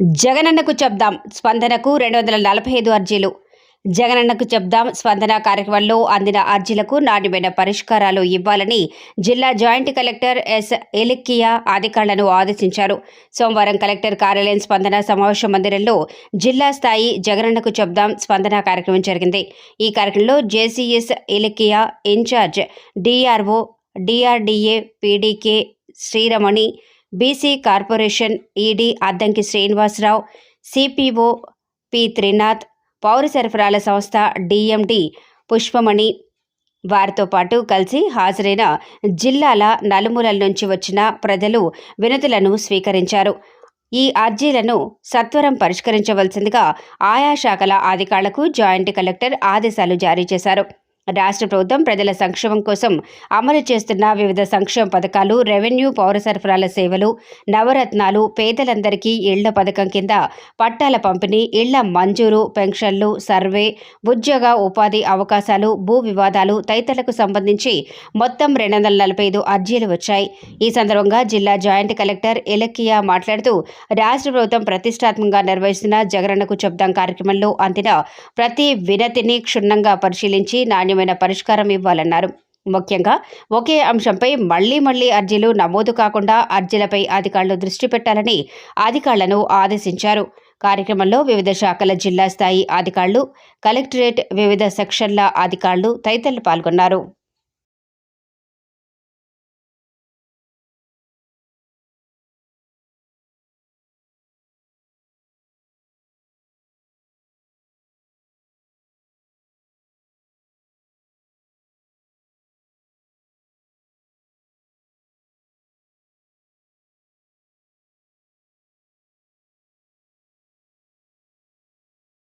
జగనన్నకు చెప్దాం స్పందనకు రెండు వందల నలభై ఐదు అర్జీలు. జగనన్నకు చెప్దాం స్పందన కార్యక్రమంలో అందిన అర్జీలకు నాణ్యమైన పరిష్కారాలు ఇవ్వాలని జిల్లా జాయింట్ కలెక్టర్ ఎస్ ఎలిక్కియా అధికారులను ఆదేశించారు. సోమవారం కలెక్టర్ కార్యాలయం స్పందన సమావేశ మందిరంలో జిల్లా స్థాయి జగనన్నకు చెప్దాం స్పందన కార్యక్రమం జరిగింది. ఈ కార్యక్రమంలో JCS Elakkiya incharge DRO DRDA PDK Sriramani BC corporation ED Addanki Srinivasarao CPO P Trinath పౌర సరఫరాల సంస్థ డిఎండి పుష్పమణి వారితో పాటు కలిసి హాజరైన జిల్లాల నలుమూలల నుంచి వచ్చిన ప్రజలు వినతులను స్వీకరించారు. ఈ అర్జీలను సత్వరం పరిష్కరించవలసిందిగా ఆయా శాఖల అధికారులకు జాయింట్ కలెక్టర్ ఆదేశాలు జారీ చేశారు. రాష్ట్ర ప్రభుత్వం ప్రజల సంక్షేమం కోసం అమలు చేస్తున్న వివిధ సంక్షేమ పథకాలు రెవెన్యూ పౌర సరఫరాల సేవలు నవరత్నాలు పేదలందరికీ ఇళ్ళ పథకం కింద పట్టాల పంపిణీ ఇళ్ళ మంజూరు పెన్షన్లు సర్వే ఉద్యోగ ఉపాధి అవకాశాలు భూ వివాదాలు తదితరులకు సంబంధించి మొత్తం రెండు వందల నలభై ఐదు అర్జీలు వచ్చాయి. ఈ సందర్భంగా జిల్లా జాయింట్ కలెక్టర్ ఎలక్కియా మాట్లాడుతూ రాష్ట్ర ప్రభుత్వం ప్రతిష్టాత్మకంగా నిర్వహిస్తున్న జగనన్నకు చెప్దాం కార్యక్రమంలో అందిన ప్రతి వినతిని క్షుణ్ణంగా పరిశీలించి నాణ్యం నాణ్యమైన పరిష్కారం ఇవ్వాలన్నారు. ముఖ్యంగా ఒకే అంశంపై మళ్ళీ మళ్ళీ అర్జీలు నమోదు కాకుండా అర్జీలపై అధికారులు దృష్టి పెట్టాలని అధికారులను ఆదేశించారు. కార్యక్రమంలో వివిధ శాఖల జిల్లా స్థాయి అధికారులు కలెక్టరేట్ వివిధ సెక్షన్ల అధికారులు తదితరులు పాల్గొన్నారు.